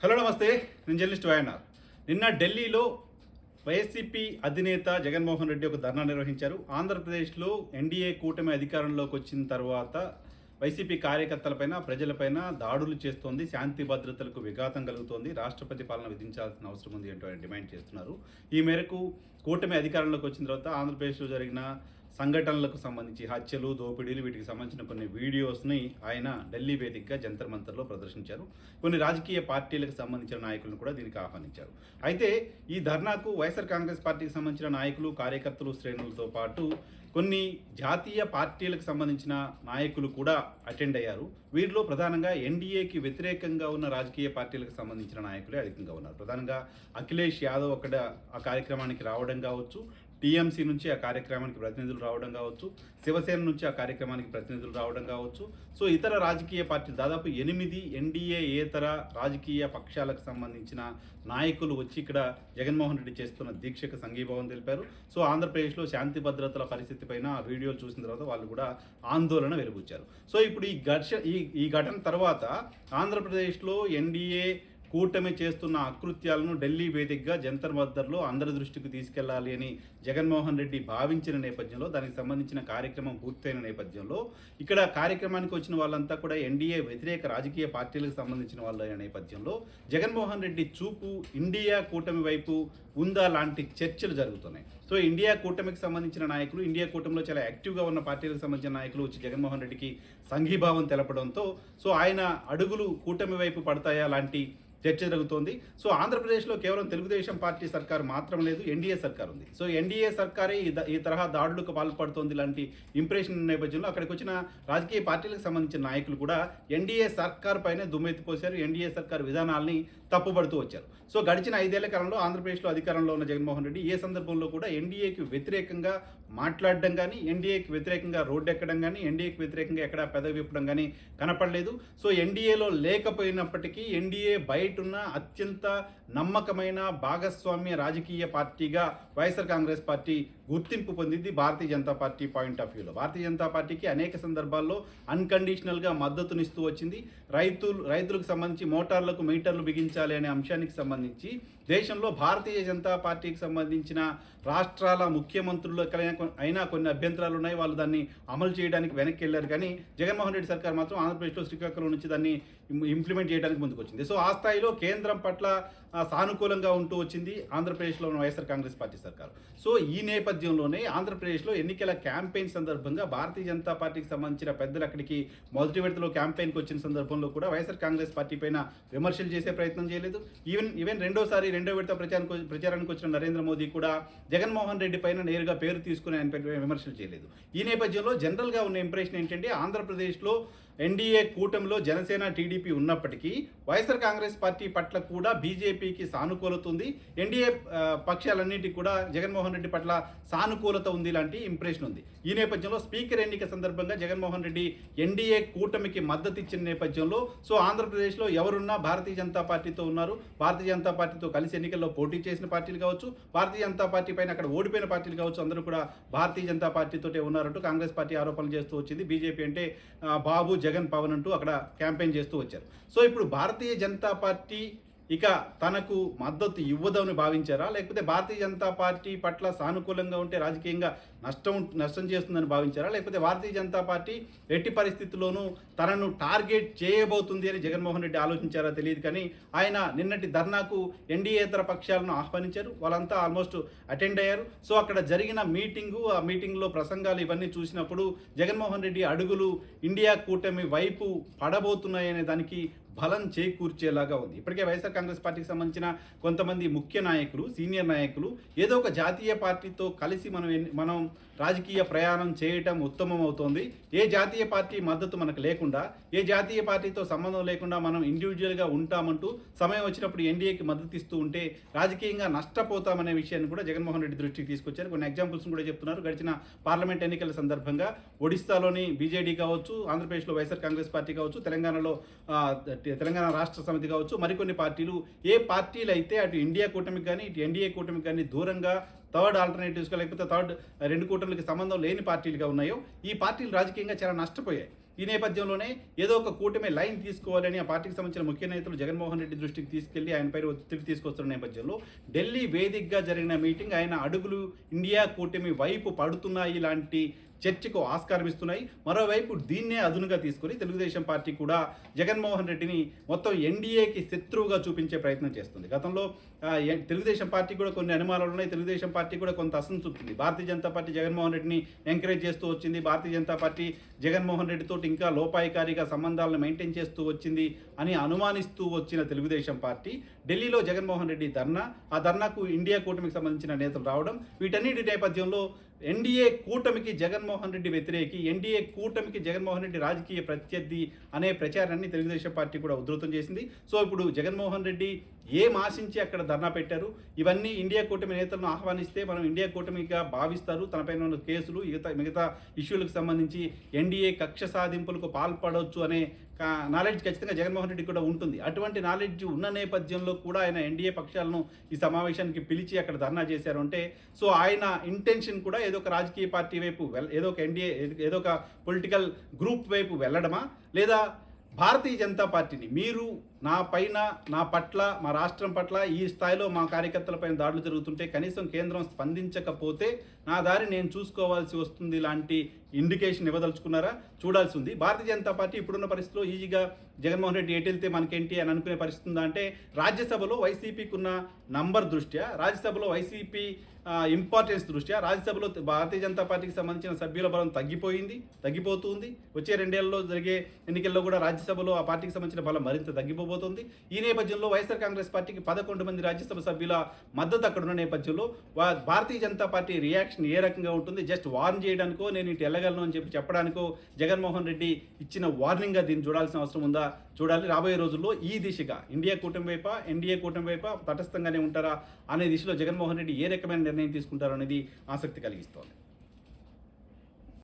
Hello నమస్తే. నేను journalist వాయన్నార్ నిన్న ఢిల్లీలో వైఎస్సీపీ అధినేత జగన్మోహన్ రెడ్డి ఒక ధర్నా నిర్వహించారు. ఆంధ్రప్రదేశ్లో ఎన్డీఏ కూటమి అధికారంలోకి వచ్చిన తర్వాత వైసీపీ కార్యకర్తలపైన ప్రజలపైన దాడులు చేస్తోంది శాంతి భద్రతలకు విఘాతం కలుగుతోంది రాష్ట్రపతి పాలన విధించాల్సిన అవసరం ఉంది అంటూ ఆయన డిమాండ్ చేస్తున్నారు. ఈ మేరకు కూటమి అధికారంలోకి వచ్చిన తర్వాత ఆంధ్రప్రదేశ్లో జరిగిన సంఘటనలకు సంబంధించి హత్యలు దోపిడీలు వీటికి సంబంధించిన కొన్ని వీడియోస్ని ఆయన ఢిల్లీ వేదికగా జంతర్ మంతర్లో ప్రదర్శించారు. కొన్ని రాజకీయ పార్టీలకు సంబంధించిన నాయకులను కూడా దీనికి ఆహ్వానించారు. అయితే ఈ ధర్నాకు వైఎస్ఆర్ కాంగ్రెస్ పార్టీకి సంబంధించిన నాయకులు కార్యకర్తలు శ్రేణులతో పాటు కొన్ని జాతీయ పార్టీలకు సంబంధించిన నాయకులు కూడా అటెండ్ అయ్యారు. వీరిలో ప్రధానంగా ఎన్డీఏకి వ్యతిరేకంగా ఉన్న రాజకీయ పార్టీలకు సంబంధించిన నాయకులే అధికంగా ఉన్నారు. ప్రధానంగా అఖిలేష్ యాదవ్ అక్కడ ఆ కార్యక్రమానికి రావడం కావచ్చు టీఎంసీ నుంచి ఆ కార్యక్రమానికి ప్రతినిధులు రావడం కావచ్చు శివసేన నుంచి ఆ కార్యక్రమానికి ప్రతినిధులు రావడం కావచ్చు. సో ఇతర రాజకీయ పార్టీలు దాదాపు ఎనిమిది ఎన్డీఏ ఏతర రాజకీయ పక్షాలకు సంబంధించిన నాయకులు వచ్చి ఇక్కడ జగన్మోహన్ రెడ్డి చేస్తున్న దీక్షకు సంఘీభావం తెలిపారు. సో ఆంధ్రప్రదేశ్లో శాంతి భద్రతల పరిస్థితి పైన ఆ వీడియోలు చూసిన తర్వాత వాళ్ళు కూడా ఆందోళన వెలుగుచ్చారు. సో ఇప్పుడు ఈ ఘర్ష ఈ ఈ ఘటన తర్వాత ఆంధ్రప్రదేశ్లో ఎన్డీఏ కూటమి చేస్తున్న అకృత్యాలను ఢిల్లీ వేదికగా జంతర్ మద్దర్లో అందరి దృష్టికి తీసుకెళ్ళాలి అని జగన్మోహన్ రెడ్డి భావించిన నేపథ్యంలో దానికి సంబంధించిన కార్యక్రమం పూర్తయిన నేపథ్యంలో ఇక్కడ కార్యక్రమానికి వచ్చిన వాళ్ళంతా కూడా ఎన్డీఏ వ్యతిరేక రాజకీయ పార్టీలకు సంబంధించిన వాళ్ళు అయిన నేపథ్యంలో జగన్మోహన్ రెడ్డి చూపు ఇండియా కూటమి వైపు ఉందా లాంటి చర్చలు జరుగుతున్నాయి. సో ఇండియా కూటమికి సంబంధించిన నాయకులు ఇండియా కూటమిలో చాలా యాక్టివ్గా ఉన్న పార్టీలకు సంబంధించిన నాయకులు వచ్చి జగన్మోహన్ రెడ్డికి సంఘీభావం తెలపడంతో సో ఆయన అడుగులు కూటమి వైపు పడతాయా లాంటి చర్చ జరుగుతోంది. సో ఆంధ్రప్రదేశ్లో కేవలం తెలుగుదేశం పార్టీ సర్కార్ మాత్రం లేదు ఎన్డీఏ సర్కార్ ఉంది. సో ఎన్డీఏ సర్కారే ఈ ద- ఈ తరహా దాడులకు పాల్పడుతోంది లాంటి ఇంప్రెషన్ నేపథ్యంలో అక్కడికి వచ్చిన రాజకీయ పార్టీలకు సంబంధించిన నాయకులు కూడా ఎన్డీఏ సర్కార్ పైన దుమ్మెత్తిపోశారు ఎన్డీఏ సర్కార్ విధానాల్ని తప్పుపడుతూ వచ్చారు. సో గడిచిన ఐదేళ్ళ కాలంలో ఆంధ్రప్రదేశ్లో అధికారంలో ఉన్న జగన్మోహన్ రెడ్డి ఏ సందర్భంలో కూడా ఎన్డీఏకి వ్యతిరేకంగా మాట్లాడడం కానీ ఎన్డీఏకి వ్యతిరేకంగా రోడ్డు ఎక్కడం కానీ ఎన్డీఏకి వ్యతిరేకంగా ఎక్కడ పెదవి విప్పడం కానీ కనపడలేదు. సో ఎన్డీఏలో లేకపోయినప్పటికీ ఎన్డీఏ బయట ఉన్న అత్యంత నమ్మకమైన భాగస్వామ్య రాజకీయ పార్టీగా వైఎస్ఆర్ కాంగ్రెస్ పార్టీ గుర్తింపు పొందింది Bharatiya Janata party point of వ్యూలో. భారతీయ జనతా పార్టీకి అనేక సందర్భాల్లో అన్కండిషనల్గా మద్దతునిస్తూ వచ్చింది. రైతులు రైతులకు సంబంధించి మోటార్లకు మీటర్లు బిగించాలి అనే అంశానికి సంబంధించి దేశంలో భారతీయ జనతా పార్టీకి సంబంధించిన రాష్ట్రాల ముఖ్యమంత్రులు అయినా కొన్ని అభ్యంతరాలు ఉన్నాయి. వాళ్ళు దాన్ని అమలు చేయడానికి వెనక్కి వెళ్ళారు. కానీ జగన్మోహన్ రెడ్డి సర్కార్ మాత్రం ఆంధ్రప్రదేశ్లో శ్రీకాకుళం నుంచి దాన్ని ఇంప్లిమెంట్ చేయడానికి ముందుకు వచ్చింది సో ఆ స్థాయిలో కేంద్రం పట్ల సానుకూలంగా ఉంటూ వచ్చింది ఆంధ్రప్రదేశ్లో ఉన్న వైఎస్ఆర్ కాంగ్రెస్ పార్టీ సర్కారు. సో ఈ నేపథ్యంలోనే ఆంధ్రప్రదేశ్లో ఎన్నికల క్యాంపెయిన్ సందర్భంగా భారతీయ జనతా పార్టీకి సంబంధించిన పెద్దలు అక్కడికి మొదటి విడతలో క్యాంపెయిన్కి వచ్చిన సందర్భంలో కూడా వైఎస్ఆర్ కాంగ్రెస్ పార్టీ పైన విమర్శలు చేసే ప్రయత్నం చేయలేదు. ఈవెన్ ఈవెన్ రెండోసారి రెండో విడత ప్రచారానికి ప్రచారానికి వచ్చిన నరేంద్ర మోదీ కూడా జగన్మోహన్ రెడ్డి పైన నేరుగా పేరు తీసుకుని ఆయన విమర్శలు చేయలేదు. ఈ నేపథ్యంలో జనరల్గా ఉన్న ఇంప్రెషన్ ఏంటంటే ఆంధ్రప్రదేశ్లో ఎన్డీఏ కూటమిలో జనసేన టీడీపీ ఉన్నప్పటికీ వైఎస్ఆర్ కాంగ్రెస్ పార్టీ పట్ల కూడా బీజేపీకి సానుకూలత ఉంది. ఎన్డీఏ పక్షాలన్నింటికి కూడా జగన్మోహన్ రెడ్డి పట్ల సానుకూలత ఉంది లాంటి ఇంప్రెషన్ ఉంది. ఈ నేపథ్యంలో స్పీకర్ ఎన్నిక సందర్భంగా జగన్మోహన్ రెడ్డి ఎన్డీఏ కూటమికి మద్దతు ఇచ్చిన నేపథ్యంలో సో ఆంధ్రప్రదేశ్లో ఎవరున్నా భారతీయ జనతా పార్టీతో ఉన్నారు. భారతీయ జనతా పార్టీతో కలిసి ఎన్నికల్లో పోటీ చేసిన పార్టీలు కావచ్చు భారతీయ జనతా పార్టీ పైన అక్కడ ఓడిపోయిన పార్టీలు కావచ్చు అందరూ కూడా భారతీయ జనతా పార్టీతోటే ఉన్నారంటూ కాంగ్రెస్ పార్టీ ఆరోపణలు చేస్తూ వచ్చింది. బీజేపీ అంటే బాబు జగన్ పవన్ అంటూ అక్కడ క్యాంపెయిన్ చేస్తూ వచ్చారు. సో ఇప్పుడు భారతీయ జనతా పార్టీ ఇక తనకు మద్దతు ఇవ్వదని భావించారా? లేకపోతే భారతీయ జనతా పార్టీ పట్ల సానుకూలంగా ఉంటే రాజకీయంగా నష్టం నష్టం చేస్తుందని భావించారా? లేకపోతే భారతీయ జనతా పార్టీ ఎట్టి పరిస్థితుల్లోనూ తనను టార్గెట్ చేయబోతుంది అని జగన్మోహన్ రెడ్డి ఆలోచించారా తెలియదు కానీ ఆయన నిన్నటి ధర్నాకు ఎన్డీఏతర పక్షాలను ఆహ్వానించారు. వాళ్ళంతా ఆల్మోస్ట్ అటెండ్ అయ్యారు. సో అక్కడ జరిగిన మీటింగు ఆ మీటింగ్లో ప్రసంగాలు ఇవన్నీ చూసినప్పుడు జగన్మోహన్ రెడ్డి అడుగులు ఇండియా కూటమి వైపు పడబోతున్నాయనే దానికి బలం చేకూర్చేలాగా ఉంది. ఇప్పటికే వైఎస్ఆర్ కాంగ్రెస్ పార్టీకి సంబంధించిన కొంతమంది ముఖ్య నాయకులు సీనియర్ నాయకులు ఏదో ఒక జాతీయ పార్టీతో కలిసి మనం ఎన్ని- మనం రాజకీయ ప్రయాణం చేయటం ఉత్తమం అవుతోంది. ఏ జాతీయ పార్టీ మద్దతు మనకు లేకుండా ఏ జాతీయ పార్టీతో సంబంధం లేకుండా మనం ఇండివిజువల్గా ఉంటామంటూ సమయం వచ్చినప్పుడు ఎన్డీఏకి మద్దతు ఇస్తూ ఉంటే రాజకీయంగా నష్టపోతామనే విషయాన్ని కూడా జగన్మోహన్ రెడ్డి దృష్టికి తీసుకొచ్చారు. కొన్ని ఎగ్జాంపుల్స్ కూడా చెప్తున్నారు. గడిచిన పార్లమెంట్ ఎన్నికల సందర్భంగా ఒడిస్సాలోని బీజేడీ కావచ్చు ఆంధ్రప్రదేశ్లో వైఎస్ఆర్ కాంగ్రెస్ పార్టీ కావచ్చు తెలంగాణలో తెలంగాణ రాష్ట్ర సమితి కావచ్చు మరికొన్ని పార్టీలు. ఏ పార్టీలు అయితే అటు ఇండియా కూటమికి కానీ ఇటు ఎన్డీఏ కూటమికి కానీ దూరంగా థర్డ్ ఆల్టర్నేటివ్స్గా లేకపోతే థర్డ్ రెండు కూటమికి సంబంధం లేని పార్టీలుగా ఉన్నాయో ఈ పార్టీలు రాజకీయంగా చాలా నష్టపోయాయి. ఈ నేపథ్యంలోనే ఏదో ఒక కూటమి లైన్ తీసుకోవాలని ఆ పార్టీకి సంబంధించిన ముఖ్య నేతలు జగన్మోహన్ రెడ్డి దృష్టికి తీసుకెళ్ళి ఆయన పైన ఒత్తిడి తీసుకొస్తున్న నేపథ్యంలో ఢిల్లీ వేదికగా జరిగిన మీటింగ్ ఆయన అడుగులు ఇండియా కూటమి వైపు పడుతున్నాయి లాంటి చర్చకు ఆస్కారం ఇస్తున్నాయి మరోవైపు దీన్నే అదునుగా తీసుకొని తెలుగుదేశం పార్టీ కూడా జగన్మోహన్ రెడ్డిని మొత్తం ఎన్డీఏకి శత్రువుగా చూపించే ప్రయత్నం చేస్తుంది. గతంలో తెలుగుదేశం పార్టీ కూడా కొన్ని అనుమానాలు ఉన్నాయి. తెలుగుదేశం పార్టీ కూడా కొంత అసంతృప్తి ఉంది. భారతీయ జనతా పార్టీ జగన్మోహన్ రెడ్డిని ఎంకరేజ్ చేస్తూ వచ్చింది. భారతీయ జనతా పార్టీ జగన్మోహన్ రెడ్డితో ఇంకా లోపాయికారిగా సంబంధాలను మెయింటైన్ చేస్తూ వచ్చింది అని అనుమానిస్తూ వచ్చిన తెలుగుదేశం పార్టీ ఢిల్లీలో జగన్మోహన్ రెడ్డి ధర్నా ఆ ధర్నాకు ఇండియా కూటమికి సంబంధించిన నేతలు రావడం వీటన్నిటి నేపథ్యంలో ఎన్డీఏ కూటమికి జగన్ జగన్మోహన్ రెడ్డి వ్యతిరేకి ఎన్డీఏ కూటమికి జగన్మోహన్ రెడ్డి రాజకీయ ప్రత్యర్థి అనే ప్రచారాన్ని తెలుగుదేశం పార్టీ కూడా ఉధృతం చేసింది. సో ఇప్పుడు జగన్మోహన్ రెడ్డి ఏం ఆశించి అక్కడ ధర్నా పెట్టారు? ఇవన్నీ ఇండియా కూటమి నేతలను ఆహ్వానిస్తే మనం ఇండియా కూటమిగా భావిస్తారు. తనపైన ఉన్న కేసులు మిగతా మిగతా ఇష్యూలకు సంబంధించి ఎన్డీఏ కక్ష సాధింపులకు పాల్పడవచ్చు అనే నాలెడ్జ్ ఖచ్చితంగా జగన్మోహన్ రెడ్డి కూడా ఉంటుంది. అటువంటి నాలెడ్జ్ ఉన్న నేపథ్యంలో కూడా ఆయన ఎన్డీఏ పక్షాలను ఈ సమావేశానికి పిలిచి అక్కడ ధర్నా చేశారు. అంటే సో ఆయన ఇంటెన్షన్ కూడా ఏదో ఒక రాజకీయ పార్టీ వైపు వెల్ ఏదో ఒక ఎన్డీఏ ఏదో ఒక పొలిటికల్ గ్రూప్ వైపు వెళ్ళడమా? లేదా భారతీయ జనతా పార్టీని మీరు నా పైన నా పట్ల మా రాష్ట్రం పట్ల ఈ స్థాయిలో మా కార్యకర్తలపైన దాడులు జరుగుతుంటే కనీసం కేంద్రం స్పందించకపోతే నా దారి నేను చూసుకోవాల్సి వస్తుంది లాంటి ఇండికేషన్ ఇవ్వదలుచుకున్నారా? చూడాల్సి ఉంది. భారతీయ జనతా పార్టీ ఇప్పుడున్న పరిస్థితిలో ఈజీగా జగన్మోహన్ రెడ్డి ఎటు వెళ్తే మనకేంటి అని అనుకునే పరిస్థితి ఉందా అంటే రాజ్యసభలో వైసీపీకి ఉన్న నంబర్ దృష్ట్యా రాజ్యసభలో వైసీపీ ఇంపార్టెన్స్ దృష్ట్యా రాజ్యసభలో భారతీయ జనతా పార్టీకి సంబంధించిన సభ్యుల బలం తగ్గిపోయింది తగ్గిపోతుంది. వచ్చే రెండేళ్ళలో జరిగే ఎన్నికల్లో కూడా రాజ్యసభలో ఆ పార్టీకి సంబంధించిన బలం మరింత తగ్గిపోబోతుంది. ఈ నేపథ్యంలో వైఎస్ఆర్ కాంగ్రెస్ పార్టీకి పదకొండు మంది రాజ్యసభ సభ్యుల మద్దతు అక్కడ ఉన్న నేపథ్యంలో భారతీయ జనతా పార్టీ రియాక్షన్ ఏ రకంగా ఉంటుంది? జస్ట్ వార్న్ చేయడానికో నేను ఇటు వెళ్ళగలను అని చెప్పి చెప్పడానికో జగన్మోహన్ రెడ్డి ఇచ్చిన వార్నింగ్గా దీన్ని చూడాల్సిన అవసరం ఉందా? చూడాలి. రాబోయే రోజుల్లో ఈ దిశగా ఇండియా కూటమి వైపు ఎన్డీఏ కూటమి వైపు తటస్థంగానే ఉంటారా అనే దిశలో జగన్మోహన్ రెడ్డి ఏ రకమైన నిర్ణయం తీసుకుంటారనేది ఆసక్తి కలిగిస్తోంది.